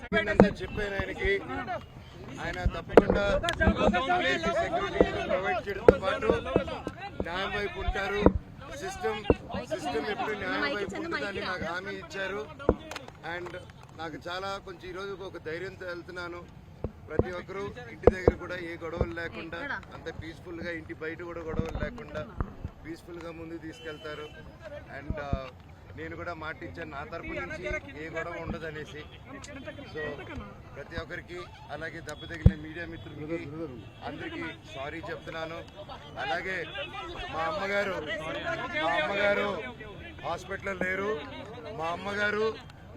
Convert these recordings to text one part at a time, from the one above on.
చెప్పినంత చెప్పాను ఆయనకి. ఆయన తప్పకుండా సెక్యూరిటీ ప్రొవైడ్ చేయడంతో పాటు న్యాయం వైపు ఉంటారు. సిస్టమ్ సిస్టమ్ ఎప్పుడు న్యాయం వైపు ఉంటుందని నాకు హామీ ఇచ్చారు. అండ్ నాకు చాలా కొంచెం ఈరోజు ఒక ధైర్యంతో వెళ్తున్నాను. ప్రతి ఒక్కరూ ఇంటి దగ్గర కూడా ఏ గొడవలు లేకుండా అంత పీస్ఫుల్గా ఇంటి బయట కూడా గొడవలు లేకుండా పీస్ఫుల్గా ముందు తీసుకెళ్తారు. అండ్ నేను కూడా మాట ఇచ్చాను నా తరపు నుంచి ఏ గొడవ ఉండదు అనేసి సో ప్రతి ఒక్కరికి అలాగే దెబ్బ తగిలిన మీడియా మిత్రులకి అందరికీ సారీ చెప్తున్నాను. అలాగే మా అమ్మగారు మా అమ్మగారు హాస్పిటల్లో లేరు. మా అమ్మగారు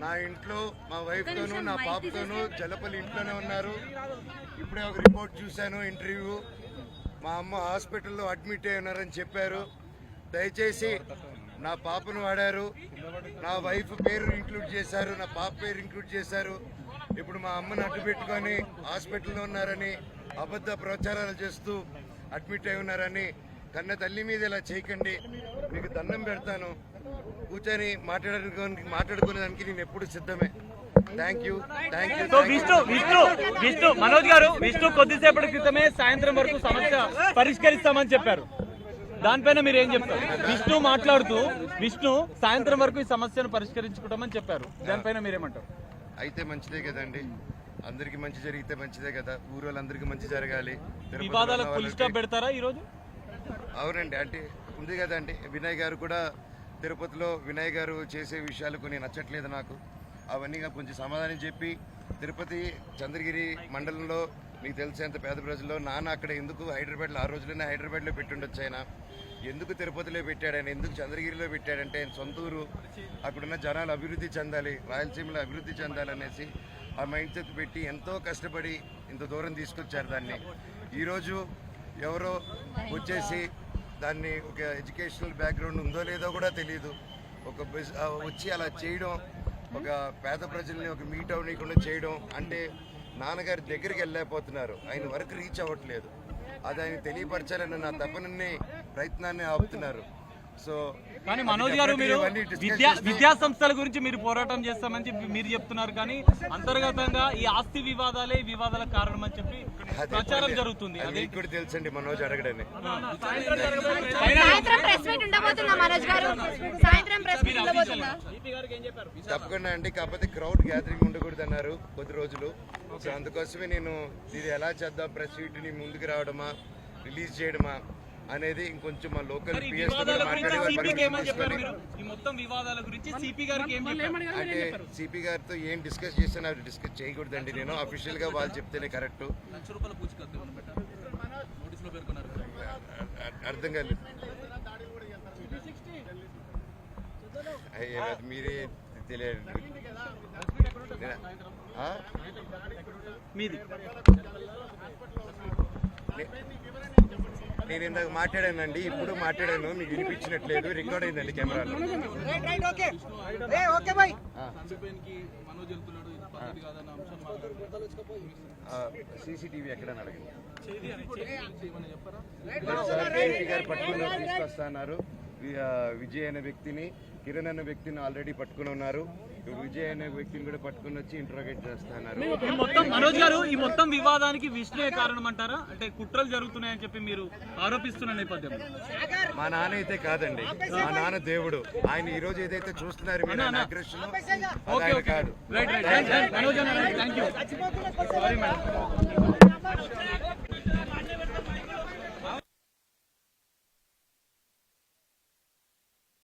నా ఇంట్లో మా వైఫ్తోనూ నా పాపతోనూ జలపల్లి ఇంట్లోనే ఉన్నారు. ఇప్పుడే ఒక రిపోర్ట్ చూశాను ఇంటర్వ్యూ. మా అమ్మ హాస్పిటల్లో అడ్మిట్ అయి ఉన్నారని చెప్పారు. దయచేసి నా పాపను వాడారు. నా వైఫ్ పేరు ఇంక్లూడ్ చేశారు. నా పాప పేరు ఇంక్లూడ్ చేశారు. ఇప్పుడు మా అమ్మని అడ్డు పెట్టుకొని హాస్పిటల్లో ఉన్నారని అబద్ధ ప్రచారాలు చేస్తూ అడ్మిట్ అయి ఉన్నారని కన్న తల్లి మీద ఇలా చేయకండి. మీకు దండం పెడతాను. కూర్చొని మాట్లాడడానికి మాట్లాడుకునేదానికి నేను ఎప్పుడు సిద్ధమే. Thank you thank you so Vishnu Vishnu Vishnu Manoj garu Vishnu కొద్దిసేపటి క్రితమే సాయంత్రం వరకు సమస్య పరిష్కరిస్తామని చెప్పారు. దానిపైన మీరు ఏం చెప్తారు? విష్ణు మాట్లాడుతూ విష్ణు సాయంత్రం వరకు ఈ సమస్యను పరిష్కరించుకుంటామని చెప్పారు. దానిపైన మీరేమంటారు? అయితే మంచిదే కదండి. అందరికి మంచి జరిగితే మంచిదే కదా. ఊరు వాళ్ళందరికీ మంచి జరగాలి. వివాదాలకు ఫుల్ స్టాప్ పెడతారా ఈ రోజు అవునండి. అంటే ఉంది కదండి. వినయ్ గారు కూడా తిరుపతిలో వినయ్ గారు చేసే విషయాలు కొన్ని నచ్చట్లేదు నాకు. అవన్నీ కొంచెం సమాధానం చెప్పి తిరుపతి చంద్రగిరి మండలంలో మీకు తెలిసేంత పేద ప్రజల్లో నాన్న అక్కడ ఎందుకు హైదరాబాద్లో ఆ రోజులోనే హైదరాబాద్లో పెట్టుండొచ్చు ఆయన. ఎందుకు తిరుపతిలో పెట్టాడు ఆయన? ఎందుకు చంద్రగిరిలో పెట్టాడంటే ఆయన సొంత ఊరు. అక్కడున్న జనాలు అభివృద్ధి చెందాలి రాయలసీమలో అభివృద్ధి చెందాలనేసి ఆ మైండ్ సెట్ పెట్టి ఎంతో కష్టపడి ఇంత దూరం తీసుకొచ్చారు దాన్ని. ఈరోజు ఎవరో వచ్చేసి దాన్ని ఒక ఎడ్యుకేషనల్ బ్యాక్గ్రౌండ్ ఉందో లేదో కూడా తెలియదు ఒక వచ్చి అలా చేయడం ఒక పేద ప్రజల్ని ఒక మీట్ అవ్వకుండా చేయడం అంటే నాన్నగారి దగ్గరికి వెళ్ళలేకపోతున్నారు. ఆయన వరకు రీచ్ అవ్వట్లేదు. అది ఆయన తెలియపరచాలని నా తపనని ప్రయత్నాన్ని ఆపుతున్నారు. సో కానీ మనోజ్ గారు మీరు విద్యా విద్యా సంస్థల గురించి మీరు పోరాటం చేస్తామని చెప్పి మీరు చెప్తున్నారు కానీ అంతర్గతంగా ఈ ఆస్తి వివాదాలే ఈ వివాదాలకు కారణం అని చెప్పి ప్రచారం జరుగుతుంది. అది మీకు కూడా తెలుసండి మనోజ్ అడగడని. సాయంత్రం ప్రెస్ మీట్ ఉండబోతుందా? మనోజ్ గారు? సాయంత్రం ప్రెస్ మీట్ ఉండబోతుందా? తప్పకుండా అండి. కాకపోతే క్రౌడ్ గ్యాదరింగ్ ఉండకూడదు అన్నారు కొద్ది రోజులు. సో అందుకోసమే నేను ఇది ఎలా చేద్దాం ప్రెస్ మీట్ని ముందుకు రావడమా రిలీజ్ చేయడమా అనేది ఇంకొంచెం మా లోకల్ మరి ఈ పిఎస్ వివాదాల గురించి మాట్లాడి సిపికి ఏమని permission చెప్పారు తీసుకొని మీరు ఈ మొత్తం వివాదాల గురించి సిపి గారికి ఏం చెప్పారు? అంటే సిపి గారితో ఏం డిస్కస్ చేసినా అవి డిస్కస్ చేయకూడదండి. నేను అఫీషియల్గా వాళ్ళు చెప్తేనే కరెక్ట్ అర్థం కాలేదు. మీరే తెలియదు? మీది. నేను ఇందాక మాట్లాడానండి ఇప్పుడు మాట్లాడాను మీకు వినిపించినట్లేదు రికార్డ్ అయిందండి కెమెరాలో. సీసీటీవీ ఎక్కడ అడగండి గారు పట్టుకుని తీసుకొస్తున్నారు విజయ్ అనే వ్యక్తిని కిరణ్ అనే వ్యక్తిని ఆల్రెడీ పట్టుకుని ఉన్నారు. విజయ్ అనే వ్యక్తిని కూడా పట్టుకుని వచ్చి ఇంట్రోగేట్ చేస్తున్నారు. మొత్తం మనోజ్ గారు ఈ మొత్తం వివాదానికి విష్ణుయే కారణం అంటారా అంటే కుట్రలు జరుగుతున్నాయని చెప్పి మీరు ఆరోపిస్తున్న నేపథ్యంలో మా నాన్న అయితే కాదండి. మా నాన్న దేవుడు. ఆయన ఈ రోజు ఏదైతే చూస్తున్నారు మీరు ఆయన అగ్రెషన్ కాదు.